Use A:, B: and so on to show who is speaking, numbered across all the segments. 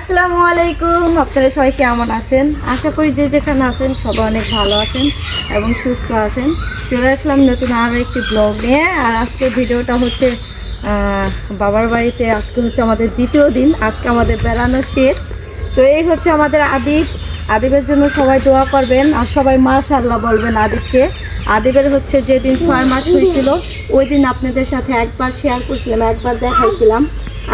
A: আসসালামু আলাইকুম। আপনারা সবাই কেমন আছেন? আশা করি যে যেখানে আছেন সবাই অনেক ভালো আছেন এবং সুস্থ আছেন। চলে আসলাম নতুন আরও একটি ব্লগ নিয়ে। আর আজকে ভিডিওটা হচ্ছে বাবার বাড়িতে। আজকে হচ্ছে আমাদের দ্বিতীয় দিন। আজকে আমাদের বেড়ানো শেষ। তো এই হচ্ছে আমাদের আদিব। আদিবের জন্য সবাই দোয়া করবেন। আর সবাই মাশাল্লাহ বলবেন আদিবকে। আদিবের হচ্ছে যেদিন ছয় মাস হয়েছিল, ওই দিন আপনাদের সাথে একবার শেয়ার করছিলাম, একবার দেখাইছিলাম।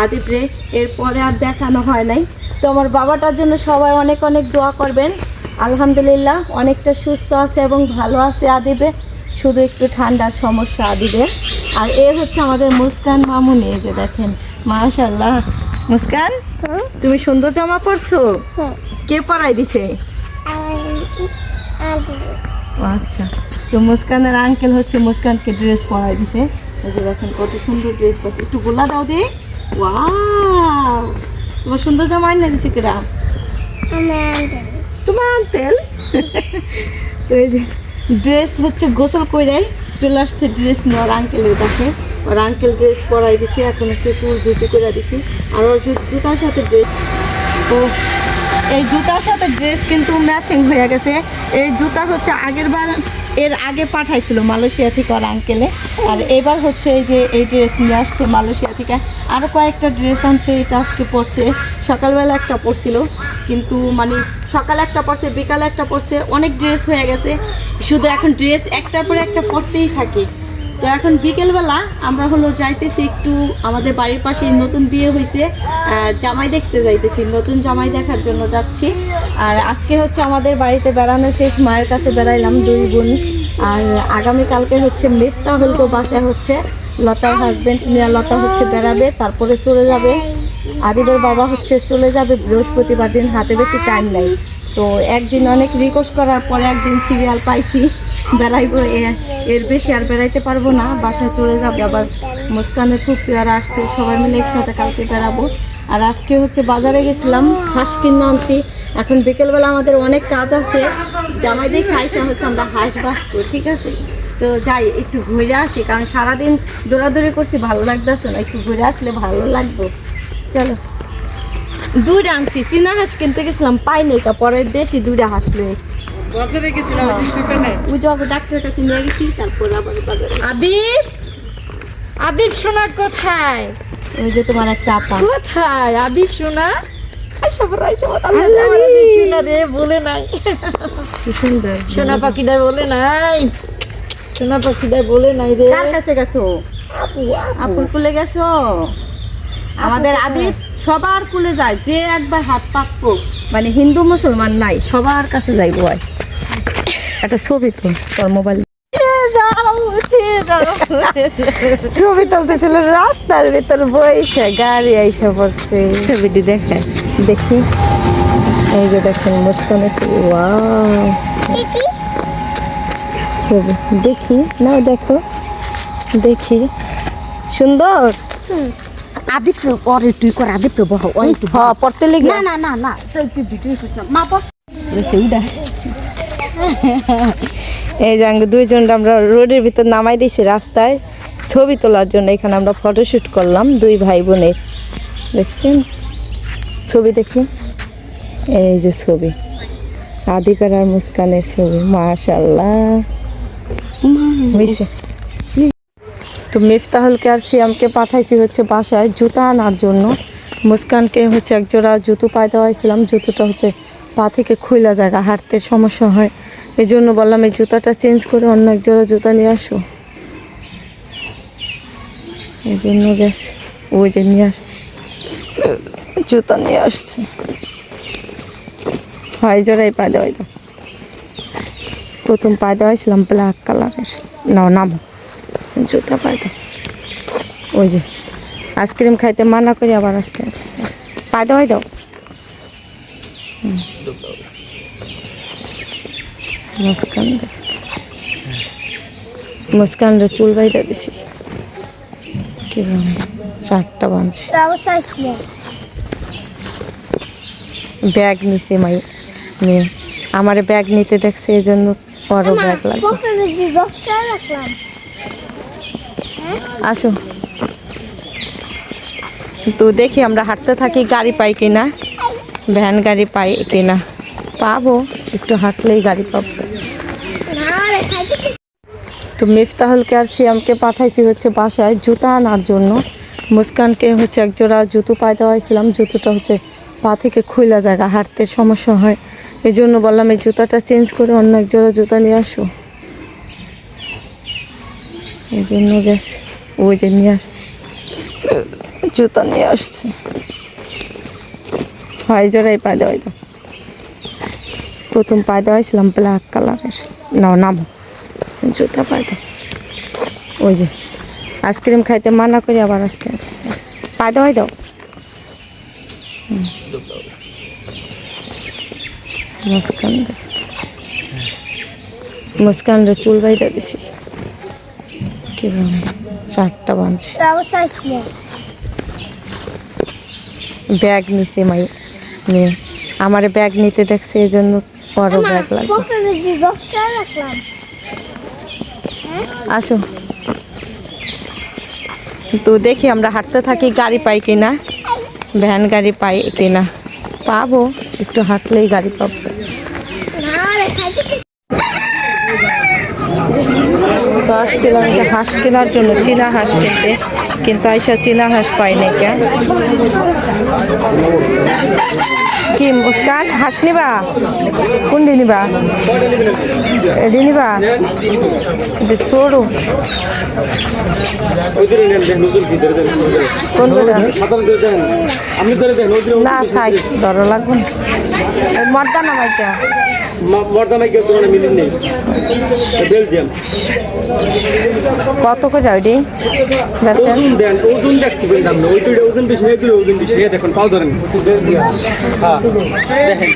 A: আদিবরে এরপরে আর দেখানো হয় নাই। তো আমার বাবাটার জন্য সবাই অনেক অনেক দোয়া করবেন। আলহামদুলিল্লাহ অনেকটা সুস্থ আছে এবং ভালো আছে আদিবে শুধু একটু ঠান্ডার সমস্যা আদিবে আর এ হচ্ছে আমাদের মুস্কান মামুনি যে দেখেন মাশাল্লাহ মুস্কান তুমি সুন্দর জামা পরছো? কে পরাই দিছে? আচ্ছা তো মুস্কানের আঙ্কেল হচ্ছে মুস্কানকে ড্রেস পরাই দিছে। এই যে দেখেন কত সুন্দর ড্রেস পাচ্ছে একটু গোলা দাও দে। ওয়াও তোমার সুন্দর জামা আইনা দিছে কেরা? তোমার আঙ্কেল তো এই যে ড্রেস হচ্ছে গোসল করে চলে আসছে ড্রেস নেওয়ার আঙ্কেলের কাছে। ওর আঙ্কেল ড্রেস পরাই দিছি এখন হচ্ছে চুল জুতি করে দিছি। আর ওর জুতার সাথে ড্রেস ও এই জুতার সাথে ড্রেস কিন্তু ম্যাচিং হয়ে গেছে। এই জুতা হচ্ছে আগের বার এর আগে পাঠাইছিল মালয়েশিয়া থেকে ওর আঙ্কেলে আর এবার হচ্ছে এই যে এই ড্রেস নিয়ে আসছে মালয়েশিয়া থেকে। আরও কয়েকটা ড্রেস আনছে, এটা আজকে পরছে। সকালবেলা একটা পরছিল, কিন্তু মানে সকালে একটা পরছে, বিকালে একটা পরছে, অনেক ড্রেস হয়ে গেছে। শুধু এখন ড্রেস একটার পর একটা পরতেই থাকে। তো এখন বিকেলবেলা আমরা হলো যাইতেছি একটু আমাদের বাড়ির পাশে নতুন বিয়ে হয়েছে জামাই দেখতে যাইতেছি, নতুন জামাই দেখার জন্য যাচ্ছি। আর আজকে হচ্ছে আমাদের বাড়িতে বেড়ানো শেষ, মায়ের কাছে বেড়াইলাম দুই বোন। আর আগামীকালকে হচ্ছে মেফতা গো বাসায় হচ্ছে লতার হাজবেন্ড নিয়ে লতা হচ্ছে বেড়াবে, তারপরে চলে যাবে। আদিবের বাবা হচ্ছে চলে যাবে বৃহস্পতিবার দিন, হাতে বেশি টাইম নেই। তো একদিন অনেক রিকোয়েস্ট করার পরে একদিন সিরিয়াল পাইছি। বেড়াইবো এর বেশি আর বেড়াইতে পারব না। বাসায় চলে যাবে, আবার মুস্কানের খুব পেয়ারা আসছে, সবাই মিলে একসাথে কালকে বেড়াবো। আর আজকে হচ্ছে বাজারে গেছিলাম, হাঁস কিনে আনছি। এখন বিকেলবেলা আমাদের অনেক কাজ আছে। জামাই দেখে আইসা হচ্ছে আমরা হাঁস বাঁচবো, ঠিক আছে? তো যাই, একটু ঘুরে আসি, কারণ সারাদিন দৌড়াদৌড়ি করছি, ভালো লাগতেছে না। একটু ঘুরে আসলে ভালো লাগবে। চলো। দুইটা আনছি, চীনা হাঁস কিনতে গেছিলাম পাইনি তা পরের দেশি দুইটা হাঁস লয়ে এসেছি।
B: বাজারে গেছিলাম ওই যে সেখানে
A: ওই যাব ডাক্তারের কাছে নিয়ে গেছি তারপর আবার বাজারে
B: আদিব আদিব সোনা কোথায়?
A: ওই যে তোমার একটা আপা।
B: কোথায়? আদিব সোনা বলে নাই। সোনা পাখিটা বলে নাই। সোনা পাখিটা বলে নাই রে।
A: কার কাছে গেছো। আপুর কুলে গেছো? আমাদের আদি সবার কুলে যায় যে একবার হাত পাকবো মানে হিন্দু মুসলমান নাই সবার কাছে যাইবো হয় একটা ছবি তো তোর মোবাইল
B: ছবি তুলতেছিল রাস্তার ভিতর বইসে গাড়ি আইসা পড়ছে
A: ছবিটি দেখে দেখি এই যে দেখেন মুস্কানের ছবি ছবি দেখি না দেখো দেখি সুন্দর
C: আদিপ পরে তুই কর আদিপ বহ ওই
A: হ্যাঁ পড়তে লেগে
C: না না না না তো একটু ভিডিও করছিলাম মা পর
A: সেইটা এই যে আঙ্গ দুইজন আমরা রোডের ভিতর নামাই দিয়েছি রাস্তায়। ছবি তোলার জন্য এখানে আমরা ফটোশ্যুট করলাম, দুই ভাই বোনের দেখছেন? ছবি দেখি? এই যে ছবি। আদিকার আর মুস্কানের ছবি মাশাল্লাহ হয়েছে তো মিফতাহুলকে আর সিয়ামকে পাঠাইছি হচ্ছে বাসায় জুতা আনার জন্য। মুস্কানকে হচ্ছে এক জোড়া জুতো পাই দেওয়া হয়েছিলাম, জুতোটা হচ্ছে পা থেকে খুইলা জায়গা, হাঁটতে সমস্যা হয়। এই জন্য বললাম, এই জুতাটা চেঞ্জ করে অন্য এক জোড়া জুতা নিয়ে আসো। এই জন্য গেছে। ওই যে নিয়ে আসছে। জুতা নিয়ে আসছে। হয় জোড়াই পাই দেওয়াই দাও। প্রথম পাই দেওয়া হয়েছিলাম ব্ল্যাক কালারের নাও, নামো। জুতা পাই দাও। ওই যে আইসক্রিম খাইতে মানা করি আবার আজকে। পাই দেওয়াই দাও। মুস্কান দেখ। মুস্কান রে চুল বাইরে দিছি। কীভাবে চারটা বাঁধছে ব্যাগ নিছে মাই মেয়ে। আমার ব্যাগ নিতে দেখছে এই জন্য বড় ব্যাগ লাগবে। আসো। তো দেখি আমরা হাঁটতে থাকি গাড়ি পাই কিনা। ভ্যান গাড়ি পাই কিনা পাবো, একটু হাঁটলেই গাড়ি পাবো। তো মিফতাহুলকে আর সিয়ামকে পাঠাইছি হচ্ছে বাসায় জুতা আনার জন্য। মুস্কানকে হচ্ছে এক জোড়া জুতো পায়ে দেওয়াইছিলাম। জুতোটা হচ্ছে পা থেকে খুইলা জায়গা হাঁটতে সমস্যা হয়। এই জন্য বললাম, এই জুতাটা চেঞ্জ করে অন্য এক জোড়া জুতা নিয়ে আসো। এই জন্য গেছে ওই যে নিয়ে আসছে। জুতা নিয়ে আসছে। হয় জোড়াই পায়ে দেওয়াই দাও প্রথম পায়ে দেওয়াইছিলাম ব্ল্যাক কালারের নাও নামো। জুতা পায়ে দাও। ওই যে আইসক্রিম খাইতে মানা করি আবার আইসক্রিম পায়ে দেওয়াই দাও। মুস্কান। মুস্কান রে চুল বাইদা দিছি। কীভাবে চারটা বাঁধছি ব্যাগ নিছে মাই মেয়ে আমার ব্যাগ নিতে দেখছে এই জন্য বড় ব্যাগ লাগবে। আসো। তো দেখি আমরা হাঁটতে থাকি গাড়ি পাই কিনা। ভ্যান গাড়ি পাই কিনা। পাবো একটু হাঁটলেই গাড়ি পাবো। তো আসছিলাম একটা হাঁস কেনার জন্য চীনা হাঁস কিনতে কিন্তু আইসা চীনা হাঁস পাই নাই কে। কি মুস্কান হাঁস নিবা? কোনটি নিবা? এটি নিবা? এটি সরু।
D: ধরে
A: না থাক ডর লাগবে না। এই মর্দা নামাইটা
D: মর্দামাই কেউ তোমার মিলিয়ে নেই। বেলজিয়াম।
A: কত করে ওইটি বেছেন
D: ওজন দেন ওজন দেখতে দাম না ওই দুইটা ওজন বেশি নেই দুটো ওজন বেশি নেই দেখুন পাও ধরেন। হ্যাঁ দেখেন।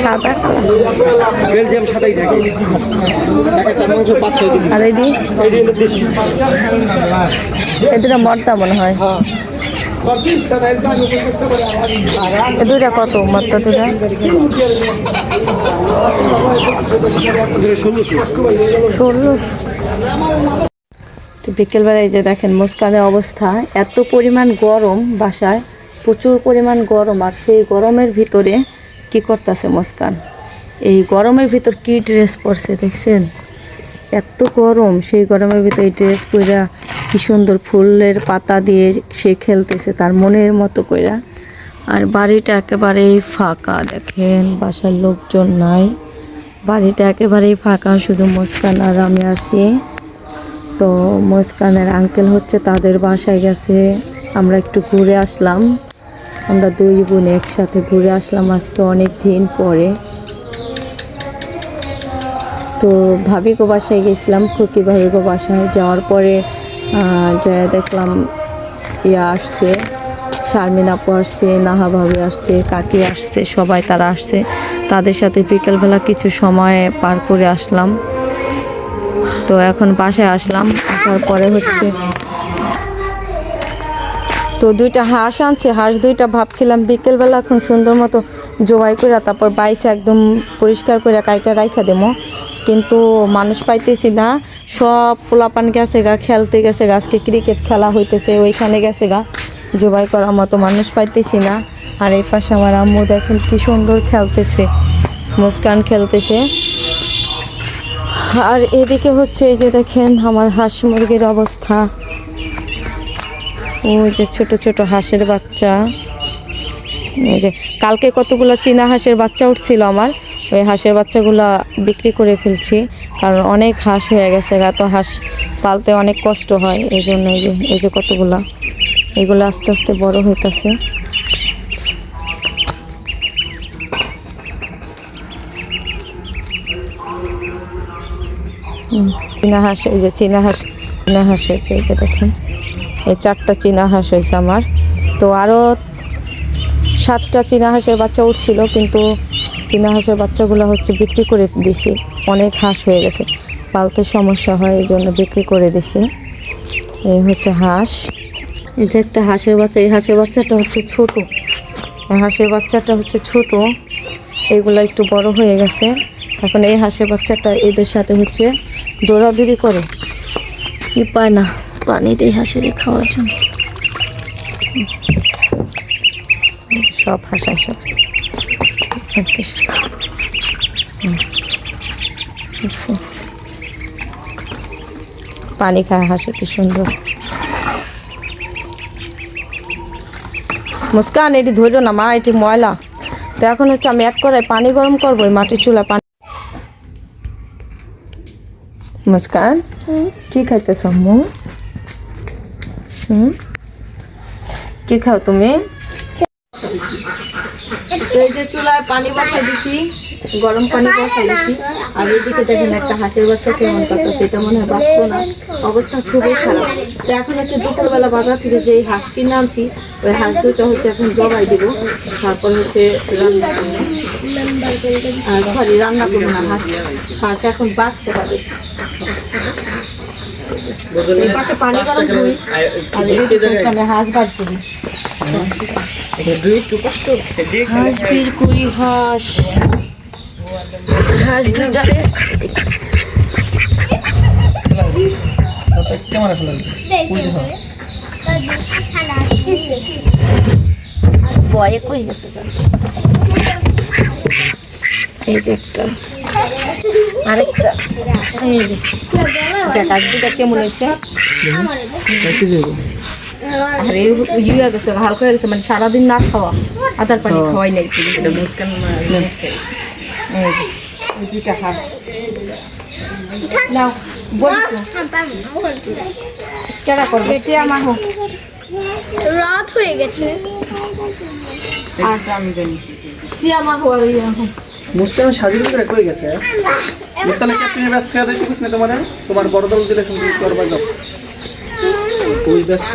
A: সাদা। কালার
D: বেলজিয়াম সাদাই থাকে একটা মাংস পাঁচ
A: আর
D: এই দিন দেশি।
A: এ দুটা মর্দা মনে হয়।
D: হ্যাঁ।
A: দুটা কত? দুটা বিকেলবেলায় যে দেখেন মুস্কানের অবস্থা, এত পরিমাণ গরম বাসায়, প্রচুর পরিমাণ গরম, আর সেই গরমের ভিতরে কি করতেছে মুস্কান? এই গরমের ভিতর কি ড্রেস পরছে দেখছেন? এত গরম, সেই গরমের ভিতরে এই ড্রেস পরা কি সুন্দর ফুলের পাতা দিয়ে সে খেলতেছে তার মনের মতো কইরা। আর বাড়িটা একেবারেই ফাঁকা, দেখেন বাসার লোকজন নাই। বাড়িটা একেবারেই ফাঁকা, শুধু মুস্কান আর আমি আছি। তো মুস্কানের আঙ্কেল হচ্ছে তাদের বাসায় গেছে, আমরা একটু ঘুরে আসলাম। আমরা দুই বোন একসাথে ঘুরে আসলাম আজকে অনেক দিন পরে। তো ভাবিগো বাসায় গেছিলাম, খুকি ভাবিগো বাসায় যাওয়ার পরে যায় দেখলাম ইয়া আসছে, শারমিন আপু আসছে, নাহা ভাবি আসছে, কাকি আসছে, সবাই তারা আসছে। তাদের সাথে বিকেলবেলা কিছু সময় পার করে আসলাম। তো এখন বাসায় আসলাম, আসার পরে হচ্ছে তো দুইটা হাঁস আনছে, হাঁস দুইটা ভাবছিলাম বিকেলবেলা এখন সুন্দর মতো জবাই করে তারপর বাইসে একদম পরিষ্কার করে কাইটা রাইখা দেবো। কিন্তু মানুষ পাইতেছি না সব পোলাপান গেছে গা, খেলতে গেছে গা, আজকে ক্রিকেট খেলা হইতেছে, ওইখানে গেছে গা। জবাই করার মতো মানুষ পাইতেছি না। আর এই পাশে আমার আম্মু দেখেন কি সুন্দর খেলতেছে, মুস্কান খেলতেছে। আর এদিকে হচ্ছে এই যে দেখেন আমার হাঁস মুরগির অবস্থা। ওই যে ছোট ছোট হাঁসের বাচ্চা। এই যে কালকে কতগুলো চীনা হাঁসের বাচ্চা উঠছিল আমার, ওই হাঁসের বাচ্চাগুলো বিক্রি করে ফেলছি। কারণ অনেক হাঁস হয়ে গেছে, এত হাঁস পালতে অনেক কষ্ট হয়, এই জন্য এই যে এই যে কতগুলা, এগুলো আস্তে আস্তে বড় হইতেছে। চীনা হাঁস, এই যে চীনা হাঁস চীনা হাঁস হয়েছে, এই যে দেখেন। এই চারটা চীনা হাঁস হয়েছে আমার। তো আরও সাতটা চীনা হাঁসের বাচ্চা উঠছিল, কিন্তু চীনা হাঁসের বাচ্চাগুলো হচ্ছে বিক্রি করে দিছি। অনেক হাঁস হয়ে গেছে। পালতে সমস্যা হয়, এই জন্য বিক্রি করে দিছি। এই হচ্ছে হাঁস। এই যে একটা হাঁসের বাচ্চা, এই হাঁসের বাচ্চাটা হচ্ছে ছোট। হাঁসের বাচ্চাটা হচ্ছে ছোট। এগুলো একটু বড় হয়ে গেছে। এখন এই হাঁসের বাচ্চাটা এদের সাথে হচ্ছে দৌড়াদৌড়ি করে। কি পায় না, পানি দেয় হাঁসের খাওয়ার জন্য। সব ওকে। হুম। দেখছ? পানি খায় হাসে কি সুন্দর। মুস্কান এটি ধরো না মা এটি ময়লা। তো এখন হচ্ছে আমি এক করাই পানি গরম করব ওই মাটির চুলা পানি। মুস্কান কি খাইতেছ মু হুম? কি খাও তুমি? তো এই যে চুলায় পানি বসাই দিছি, গরম পানি বসাই দিছি। আর এদিকে দেখেন একটা হাঁসের বাচ্চা কেমন কথা সেটা মনে হয় বাঁচতো না। অবস্থা খুবই খারাপ। তো এখন হচ্ছে দুপুরবেলা বাজার থেকে যে হাঁস কিনে আনছি, ওই হাঁস দুটো হচ্ছে এখন জবাই দিব। তারপর হচ্ছে রান্না করব। সরি রান্না করব না, হাঁস হাঁস এখন বাঁচতে পারে। পাশে পানি গরম করি, আর হাঁস করি হাঁস বের করি হাঁস। হাঁস বয়ে কই গেছে এই যে একটা। আরেকটা। এই যে। দেখ আজ দুটা কেমন হয়েছে? আর ইয়ে গেছে হালকা হয়ে গেছে মানে সারাদিন না খাওয়া আদার পানি খাওয়াই নাই পুরো। এই যে, এই দুইটা হাঁস। নাও বলি। তো করবে? সে আমার হোক।
E: রাত হয়ে গেছে।
A: আর আমি জানি। সে আমার হোক আর ইয়ে হোক।
D: মুস্কান সাজিল করে কই গেছে? মুস্কান ক্যাপ্টেনের ব্যস্ত খেয়ে দিতে কিছু না তোমার? তোমার বড় দল দিলে শুনতে করবা যাও। ওই ব্যস্ত